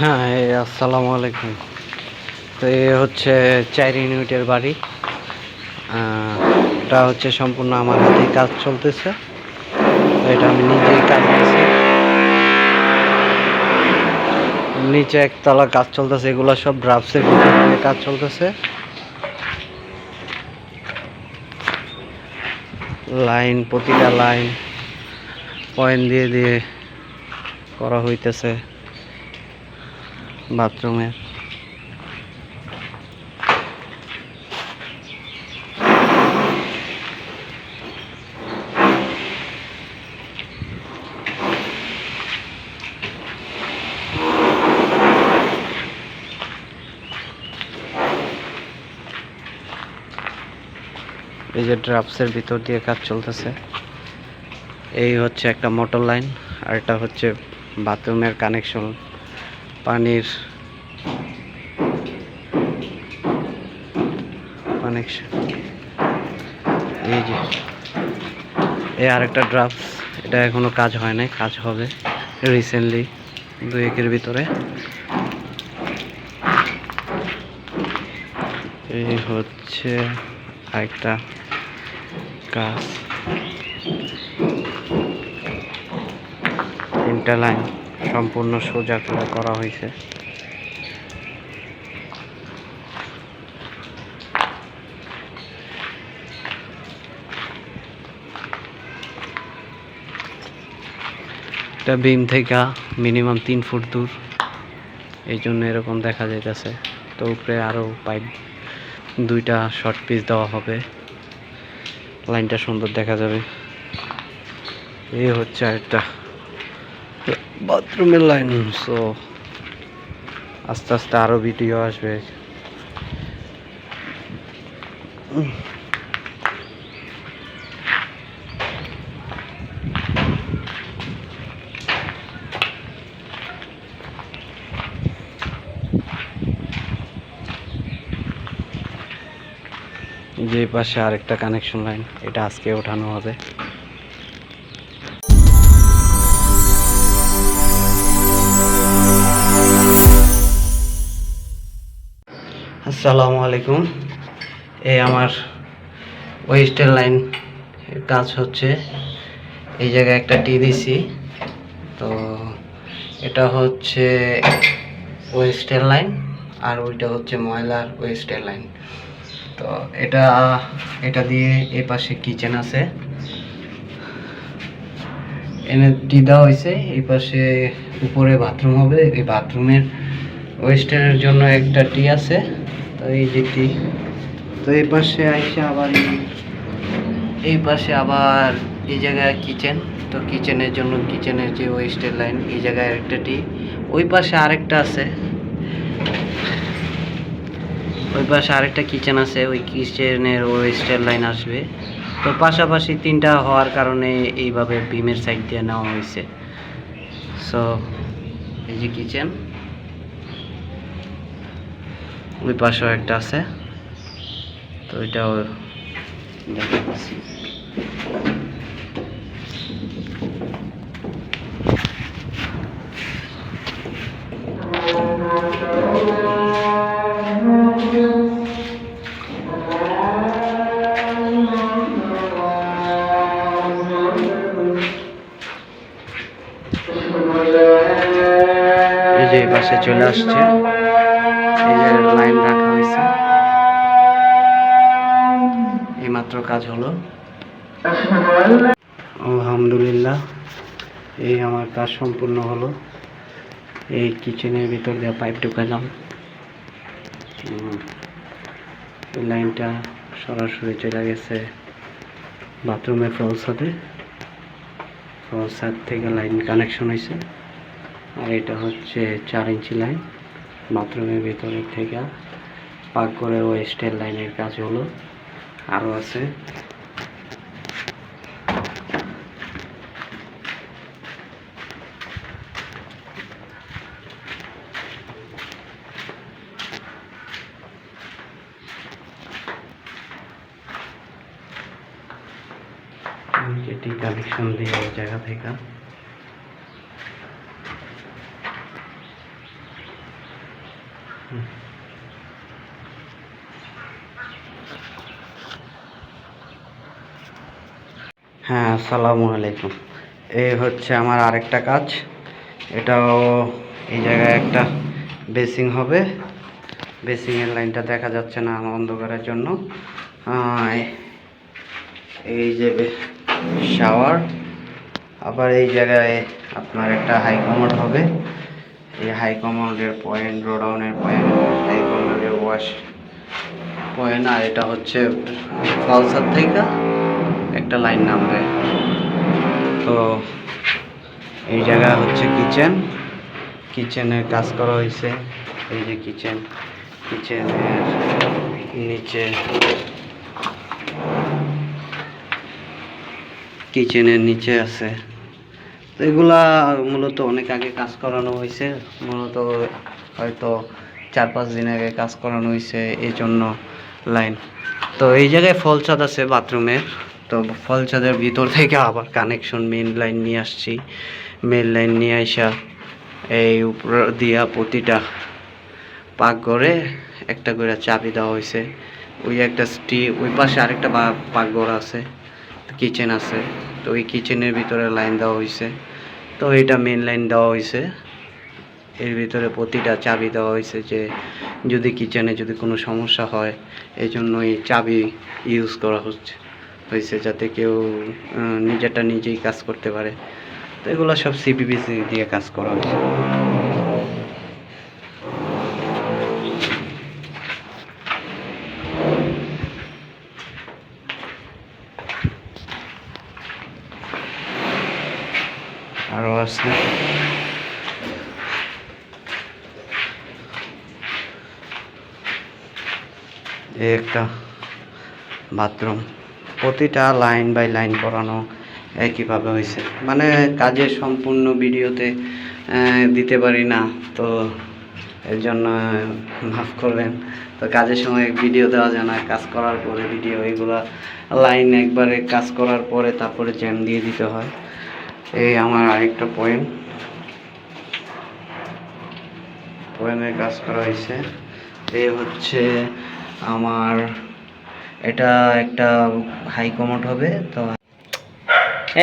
হ্যাঁ আসসালামু আলাইকুম। তো এ হচ্ছে চার ইউনিটের বাড়ি। এটা হচ্ছে সম্পূর্ণ আমার হাতেই কাজ চলতেছে। এটা আমি নিজেই কাজ করছি। নিচে একতলা কাজ চলতেছে, এগুলো সব ড্রাফটসের ভিতরে কাজ চলতেছে। লাইন, প্রতিটা লাইন, পয়েন্ট দিয়ে দিয়ে করা হইতেছে। বাথরুমের এই যে ড্রাফটসের ভিতর দিয়ে কাজ চলতেছে। এই হচ্ছে একটা মোটর লাইন, আর এটা হচ্ছে বাথরুমের কানেকশন পানির এই যে, এই আরেকটা ড্রাফটস এটা এখনও কাজ হয় নাই, কাজ হবে রিসেন্টলি দু একের ভিতরে। এই হচ্ছে আরেকটা কাজ। তিনটা লাইন সম্পূর্ণ সোজা করে করা হয়েছে। এটা বিম থেকে মিনিমাম তিন ফুট দূর। এই জন্য এরকম দেখা যাইতেছে। তো উপরে আরও পাইপ, দুইটা শর্ট পিস দেওয়া হবে। লাইনটা সুন্দর দেখা যাবে। এই হচ্ছে একটা বাথরুমের লাইন সো আস্তে আস্তে আরও ভিডিও আসবে। যে পাশে আরেকটা কানেকশন লাইন এটা আজকে ওঠানো হবে। আসসালামু আলাইকুম। এই আমার ওয়েস্টার্ন লাইন কাজ হচ্ছে। এই জায়গায় একটা টি দিছি। তো এটা হচ্ছে ওয়েস্টার্ন লাইন আর ওইটা হচ্ছে ময়লার ওয়েস্টার্ন লাইন। তো এটা এটা দিয়ে এই পাশে কিচেন আছে। এনে টি দেওয়া হয়েছে। এই পাশে উপরে বাথরুম হবে। এই বাথরুমের ওয়েস্টার্নের জন্য একটা টি আছে। তো এই যে টি তো এই পাশে আইসে আবার এই- পাশে আবার এই জায়গায় কিচেন তো কিচেনের জন্য কিচেনের যে ওয়েস্টের লাইন এই জায়গায় একটা টি ওই পাশে আরেকটা আছে। ওই পাশে আরেকটা কিচেন আছে, ওই কিচেনের ওয়েস্টের লাইন আসবে। তো পাশাপাশি তিনটা হওয়ার কারণে এইভাবে বিমের সাইড দিয়ে নেওয়া হয়েছে। সো এই যে কিচেন ওই পাশেও একটা আছে। তো এটাও এই যে পাশে চলে আসছে। লাইন রাখা হয়েছে। এইমাত্র কাজ হলো। আলহামদুলিল্লাহ, এই আমার কাজ সম্পূর্ণ হলো। এই কিচেনের ভিতর দিয়ে পাইপ ঢুকালাম। এই লাইনটা সরাসরি চলে গেছে বাথরুমের ফ্রল সাথে ফ্রল সাইড থেকে লাইন কানেকশন হয়েছে। আর এটা হচ্ছে চার ইঞ্চি লাইন। বাথরুমের ভিতরে থেকে পাক করে ওয়েস্টের লাইনের কাজ হলো। আরও আছে যেটি কানেকশন দিয়ে ওই জায়গা থেকে হ্যাঁ আসসালামু আলাইকুম। এই হচ্ছে আমার আরেকটা কাজ। এটাও এই জায়গায় একটা বেসিং হবে। বেসিংয়ের লাইনটা দেখা যাচ্ছে না অন্ধকারের জন্য। এই যে শাওয়ার। আবার এই জায়গায় আপনার একটা হাই হবে। এই হাই পয়েন্ট রোডাউনের পয়েন্ট, হাই ওয়াশ পয়েন্ট, আর এটা হচ্ছে পালসার থেকে। একটা লাইন নামবে। তো এই জায়গা হচ্ছে কিচেন কিচেনের কাজ করা হয়েছে। এই যে কিচেন কিচেনের নিচে। কিচেনের নিচে আছে। তো এগুলা মূলত অনেক আগে কাজ করানো হয়েছে। মূলত হয়তো চার পাঁচ দিন আগে কাজ করানো হয়েছে। এই জন্য লাইন তো এই জায়গায় ফল ছাদ আছে বাথরুমের। তো ফল ছাদের ভিতর থেকে আবার কানেকশন মেন লাইন নিয়ে আসছি। মেন লাইন নিয়ে আসা এই উপর দিয়া প্রতিটা পাকঘরে একটা করে চাবি দেওয়া হয়েছে ওই একটা স্টি, ওই পাশে আরেকটা পাকঘর আছে কিচেন আছে। তো ওই কিচেনের ভিতরে লাইন দেওয়া হয়েছে তো এটা মেন লাইন দেওয়া হয়েছে এর ভিতরে প্রতিটা চাবি দেওয়া হয়েছে যে যদি কিচেনে যদি কোনো সমস্যা হয় এই জন্য এই চাবি ইউজ করা হচ্ছে। হয়েছে যাতে কেউ নিজেরটা নিজেই কাজ করতে পারে। তো এগুলো সব সিপিবিসি দিয়ে কাজ করা হয়েছে। আরও আছে। একটা বাথরুম। প্রতিটা লাইন বাই লাইন করানো একইভাবে হয়েছে। মানে কাজের সম্পূর্ণ ভিডিওতে দিতে পারি না, তো এর জন্য মাফ করবেন। তো কাজের সময় ভিডিও দেওয়া যায় না, কাজ করার পরে ভিডিও, এগুলা লাইন একবারে কাজ করার পরে তারপরে জ্যাম দিয়ে দিতে হয়। এই আমার আরেকটা পয়েন্ট পয়েন্টের কাজ করা হয়েছে। এই হচ্ছে আমার এটা একটা হাই কমোড হবে তো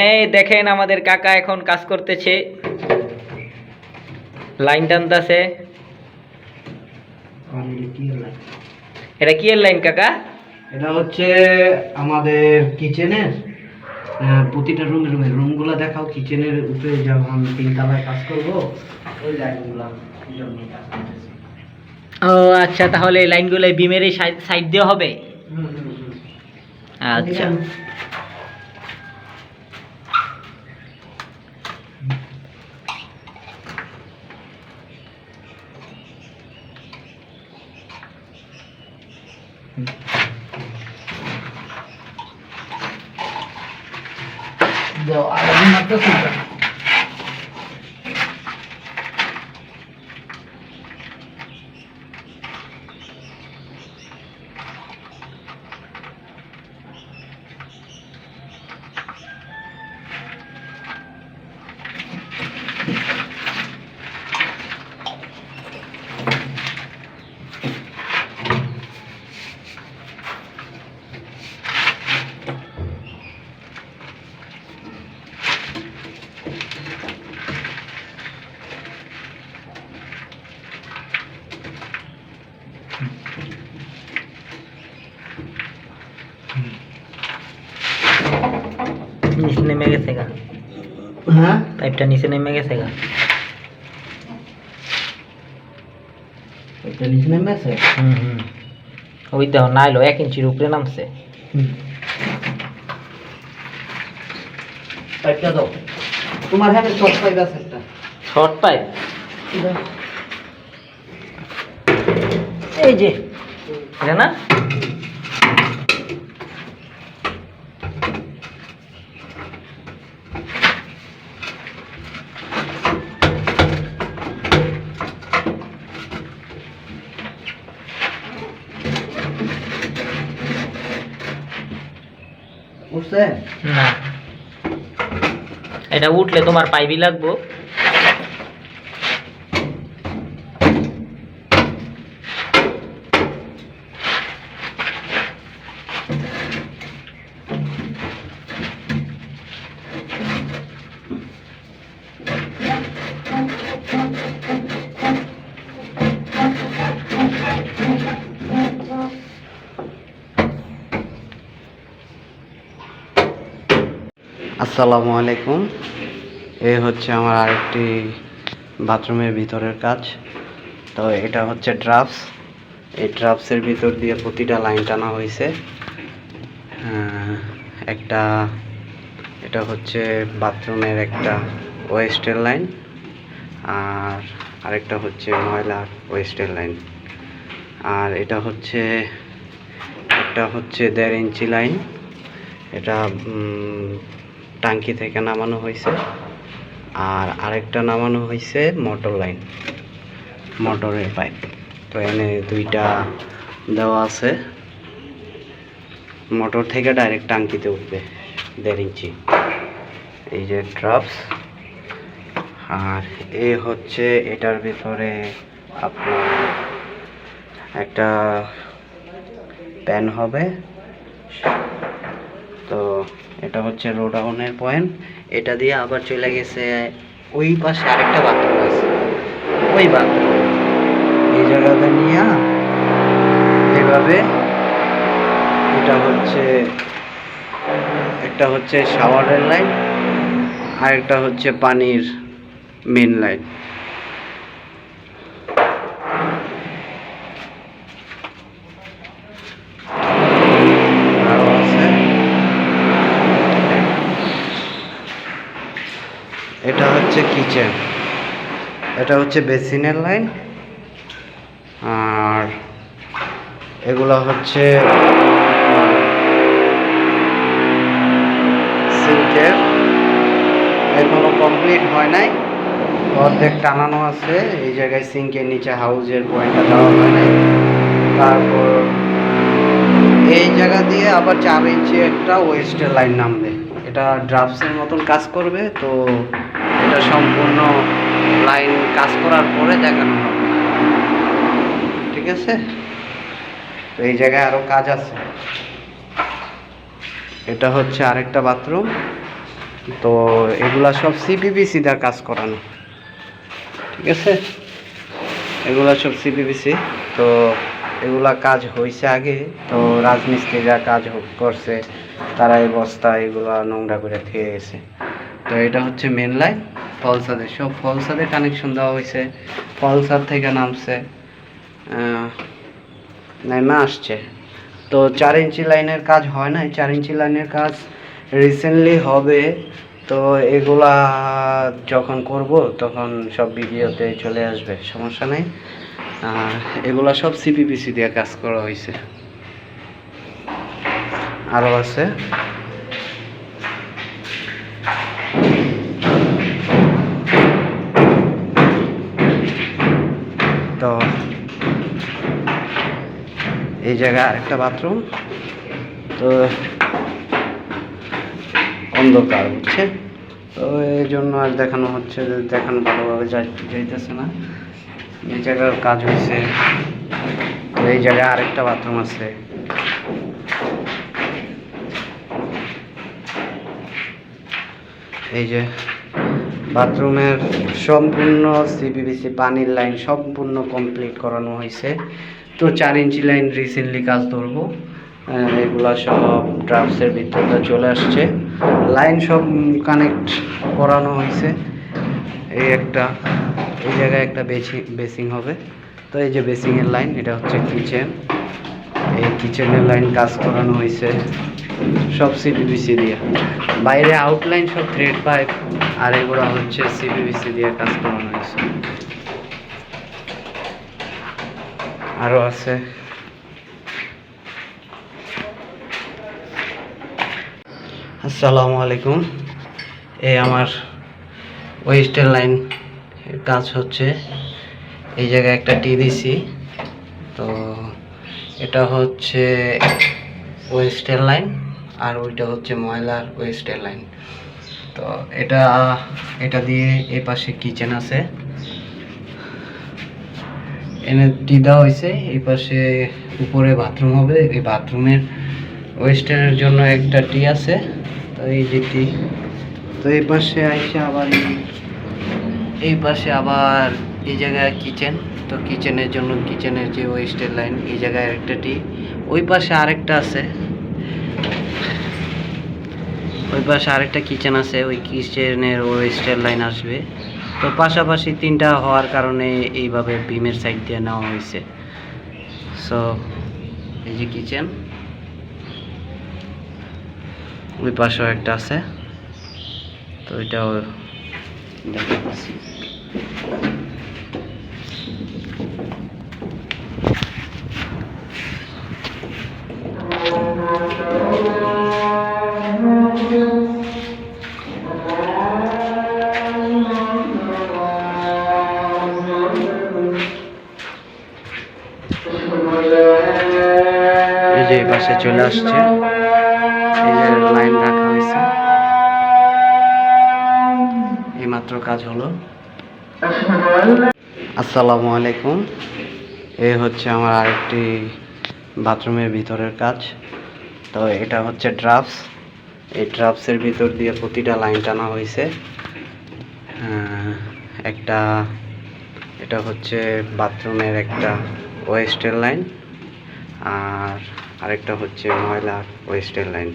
এই দেখেন আমাদের কাকা এখন কাজ করতেছে। লাইন টানতেছে। এটা কি এর লাইন কাকা? এটা হচ্ছে আমাদের কিচেনের প্রতিটা রুমে রুমে রুমগুলো দেখাও কিচেনের উপরে যখন তিনতলায় কাজ করব ওই লাইনগুলো জন্য কাজ করতেছি। ও আচ্ছা তাহলে এই লাইনগুলো বিমের এই সাইড দিয়ে হবে। আচ্ছা দাও, আর আমি মাত্র তিনটা। নিচে নেমে গেছে গা হ্যাঁ? পাইপটা নিচে নেমে গেছে গা এটা নিচে নেমে আছে হুম হুম। ওই দেখো নাইলো এক ইঞ্চির উপরে নামছে। পাইপটা দাও। তোমার শর্ট পাইপ আছে একটা। শর্ট পাইপ এই যে না? এটা উঠলে তোমার পাইবি লাগবো। আসসালামু আলাইকুম। এই হচ্ছে আমার আরেকটি বাথরুমের ভিতরের কাজ। তো এটা হচ্ছে ড্রাফস এই ড্রাফসের ভিতর দিয়ে প্রতিটা লাইন টানা হয়েছে একটা, এটা হচ্ছে বাথরুমের একটা ওয়েস্টের লাইন আর আরেকটা হচ্ছে ময়লার ওয়েস্টের লাইন। আর এটা হচ্ছে একটা হচ্ছে দেড় ইঞ্চি লাইন। এটা টাঙ্কি থেকে নামানো হয়েছে আর আরেকটা নামানো হয়েছে মোটর লাইন মোটরের পাইপ তো এনে দুইটা দেওয়া আছে। মোটর থেকে ডাইরেক্ট টাঙ্কিতে উঠবে, দেড় ইঞ্চি। এই যে ড্রপস আর এ হচ্ছে এটার ভিতরে আপনার একটা প্যান হবে। তো এটা হচ্ছে রোডাউনের পয়েন্ট এটা দিয়ে আবার চলে গেছে ওই পাশে আরেকটা বাথরুম আছে। ওই বাথরুম এই জায়গাটা নিয়ে এভাবে এটা হচ্ছে, একটা হচ্ছে শাওয়ারের লাইন আর একটা হচ্ছে পানির মেন লাইন আরও আছে এটা হচ্ছে কিচেন। এটা হচ্ছে বেসিনের লাইন। আর এগুলো হচ্ছে সিঙ্কের এখনও কমপ্লিট হয় নাই। অর্ধেক টানানো আছে। এই জায়গায় সিঙ্কের নিচে হাউজের পয়েন্টটা দেওয়া হয় নাই। তারপর, এই জায়গা দিয়ে আবার চার ইঞ্চি একটা ওয়েস্টের লাইন নামবে। এটা ড্রাফটসের মতন কাজ করবে, তো এটা সম্পূর্ণ লাইন কাজ করার পরে দেখানো হবে। ঠিক আছে? তো এই জায়গায় আরও কাজ আছে। এটা হচ্ছে আরেকটা বাথরুম। তো এগুলা সব সিপিবিসি দিয়ে কাজ করানো। ঠিক আছে? এগুলা সব সিপিবিসি তো এগুলা কাজ হয়েছে আগে। তো রাজমিস্ত্রিরা কাজ করছে। তারা এই বস্তা এগুলা নোংরা করে থেকে গেছে। তো এটা হচ্ছে মেন লাইন ফলসাদের সব ফলসাদের কানেকশন দেওয়া হয়েছে। ফলসাদ থেকে নামছে নেমে আসছে। তো চার ইঞ্চি লাইনের কাজ হয় নাই। চার ইঞ্চি লাইনের কাজ রিসেন্টলি হবে। তো এগুলা যখন করব, তখন সব ভিডিওতে চলে আসবে। সমস্যা নেই। এগুলা সব সিপিপিসি দিয়ে কাজ করা হয়েছে। আরও আছে। এই জায়গায় আরেকটা বাথরুম। তো অন্ধকার হচ্ছে। তো এই জন্য আর দেখানো হচ্ছে দেখানো ভালোভাবে যাইতেছে না। এই জায়গার কাজ হয়েছে এই জায়গায় আরেকটা বাথরুম আছে। এই যে বাথরুমের সম্পূর্ণ সিপিবিসি পানির লাইন সম্পূর্ণ কমপ্লিট করানো হয়েছে তো চার ইঞ্চি লাইন রিসেন্টলি কাজ ধরবো। এগুলা সব ড্রাফটসের ভিতরে চলে আসছে। লাইন সব কানেক্ট করানো হয়েছে। এই একটা, এই জায়গায় একটা বেসিং বেসিং হবে। তো এই যে বেসিংয়ের লাইন এটা হচ্ছে কিচেন এই কিচেনের লাইন কাজ করানো হয়েছে সব সিপিবিসি দিয়ে। বাইরে আউটলাইন সব থ্রেড পাইপ আর এগুলো হচ্ছে সিপিবিসি দিয়ে কাজ করানো হয়েছে। আরও আছে। আসসালামু আলাইকুম। এই আমার ওয়েস্টার্ন লাইন কাজ হচ্ছে। এই জায়গায় একটা টি দিছি। তো এটা হচ্ছে ওয়েস্টার্ন লাইন আর ওইটা হচ্ছে ময়লার ওয়েস্টার্ন লাইন। তো এটা এটা দিয়ে এই পাশে কিচেন আছে। এনে টি দেওয়া হয়েছে। এই পাশে উপরে বাথরুম হবে। এই বাথরুমের ওয়েস্টার্নের জন্য একটা টি আছে। তো এই যে টি তো এই পাশে আইসে আবার এই- পাশে আবার এই জায়গায় কিচেন তো কিচেনের জন্য কিচেনের যে ওয়েস্টের লাইন এই জায়গায় আরেকটা টি ওই পাশে আরেকটা আছে। ওই পাশে আরেকটা কিচেন আছে। ওই কিচেনের ওয়েস্টের লাইন আসবে। তো পাশাপাশি তিনটা হওয়ার কারণে এইভাবে বিমের সাইড দিয়ে নেওয়া হয়েছে। সো এই যে কিচেন ওই পাশেও একটা আছে। তো এটাও দেখাচ্ছি। পাশে চলে আসছে। লাইন রাখা হয়েছে। এইমাত্র কাজ হলো। আসসালামু আলাইকুম। এ হচ্ছে আমার আরেকটি বাথরুমের ভিতরের কাজ। তো এটা হচ্ছে ড্রাফস এই ড্রাফসের ভিতর দিয়ে প্রতিটা লাইন টানা হয়েছে। একটা এটা হচ্ছে বাথরুমের একটা ওয়েস্টের লাইন। আরেকটা হচ্ছে ময়লার ওয়েস্টের লাইন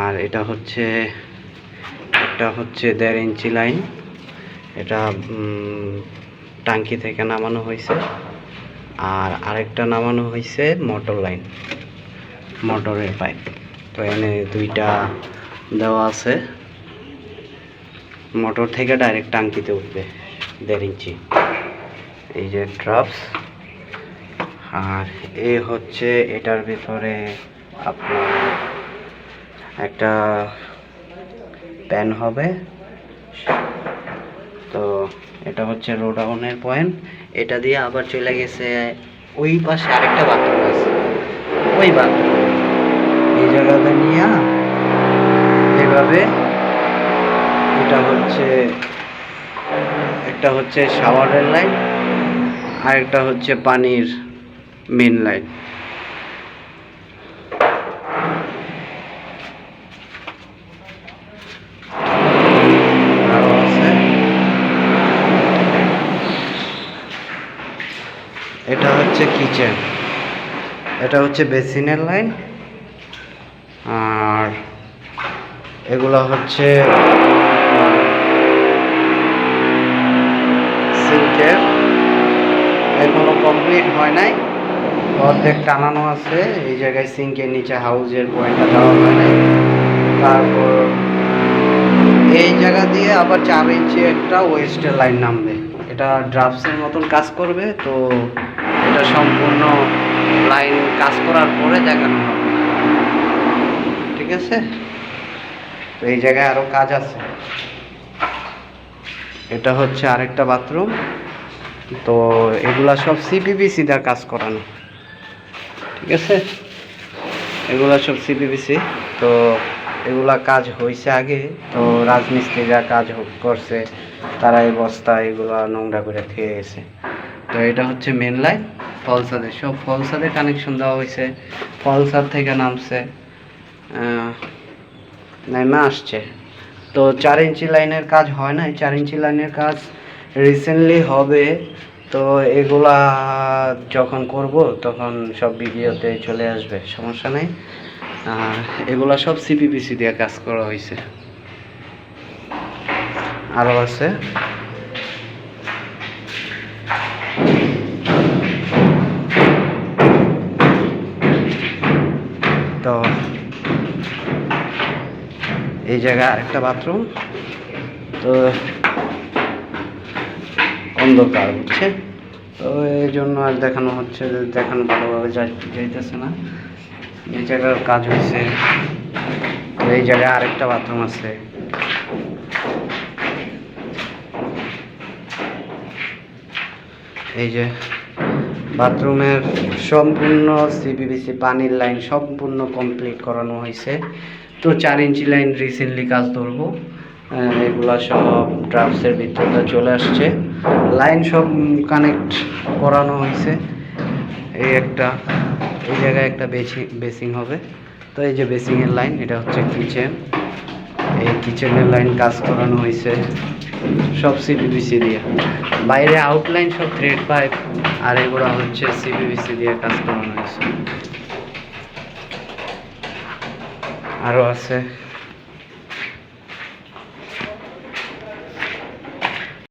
আর এটা হচ্ছে একটা হচ্ছে দেড় ইঞ্চি লাইন এটা টাঙ্কি থেকে নামানো হয়েছে। আর আরেকটা নামানো হয়েছে মোটর লাইন মোটরের পাইপ তো এনে দুইটা দেওয়া আছে। মোটর থেকে ডাইরেক্ট টাঙ্কিতে উঠবে, দেড় ইঞ্চি। এই যে ড্রাফটস আর এ হচ্ছে এটার ভিতরে আপনার একটা প্যান হবে। তো এটা হচ্ছে রোডাউনের পয়েন্ট এটা দিয়ে আবার চলে গেছে ওই পাশে আরেকটা বাথরুম আছে। ওই বাথরুম। এই জায়গাটা নিয়ে এভাবে এটা হচ্ছে, একটা হচ্ছে শাওয়ারের লাইন আর একটা হচ্ছে পানির মেন লাইন এটা হচ্ছে কিচেন এটা হচ্ছে বেসিনের লাইন আর এগুলো হচ্ছে সিঙ্কের এখনও কমপ্লিট হয় নাই। অর্ধেক টানানো আছে। এই জায়গায় সিঙ্কের নিচে হাউজের পয়েন্টটা দেওয়া হয় তারপর এই জায়গা দিয়ে আবার চার ইঞ্চি একটা ওয়েস্টের লাইন নামবে। এটা ড্রাফটসের মতন কাজ করবে, তো এটা সম্পূর্ণ লাইন কাজ করার পরে দেখানো হবে। ঠিক আছে? তো এই জায়গায় আরও কাজ আছে। এটা হচ্ছে আরেকটা বাথরুম। তো এগুলা সব সিপিবিসি দিয়ে কাজ করানো। ঠিক আছে? এগুলা সব সিপিবিসি তো এগুলা কাজ হয়েছে আগে, তো রাজমিস্ত্রিরা কাজ করছে, তারা এই বস্তা এগুলা নোংরা করে খেয়ে গেছে। তো এটা হচ্ছে মেন লাইন ফলসাদের সব ফলসাদের কানেকশন দেওয়া হয়েছে ফলসাদ থেকে নামছে নেমে আসছে। তো চার ইঞ্চি লাইনের কাজ হয় না চার ইঞ্চি লাইনের কাজ রিসেন্টলি হবে তো এগুলা যখন করব, তখন সব ভিডিওতে চলে আসবে, সমস্যা নেই। এগুলা সব সিপিপিসি দিয়ে কাজ করা হয়েছে আরও আছে। তো এই জায়গায় আরেকটা বাথরুম। তো অন্ধকার বুঝছে? তো এই জন্য আর দেখানো হচ্ছে দেখানো ভালোভাবে যাইতেছে না। এই জায়গার কাজ হয়েছে এই জায়গায় আরেকটা বাথরুম আছে। এই যে বাথরুমের সম্পূর্ণ সিপিবিসি পানির লাইন সম্পূর্ণ কমপ্লিট করানো হয়েছে তো চার ইঞ্চি লাইন রিসেন্টলি কাজ ধরবো। এগুলা সব ড্রাফটসের ভিতরটা চলে আসছে। লাইন সব কানেক্ট করানো হয়েছে। এই একটা, এই জায়গায় একটা বেসিং বেসিং হবে। তো এই যে বেসিংয়ের লাইন এটা হচ্ছে কিচেন এই কিচেনের লাইন কাজ করানো হয়েছে সব সিপিবিসি দিয়ে। বাইরে আউটলাইন সব থ্রেড পাইপ আর এগুলো হচ্ছে সিপিবিসি দিয়ে কাজ করানো হয়েছে। আরও আছে।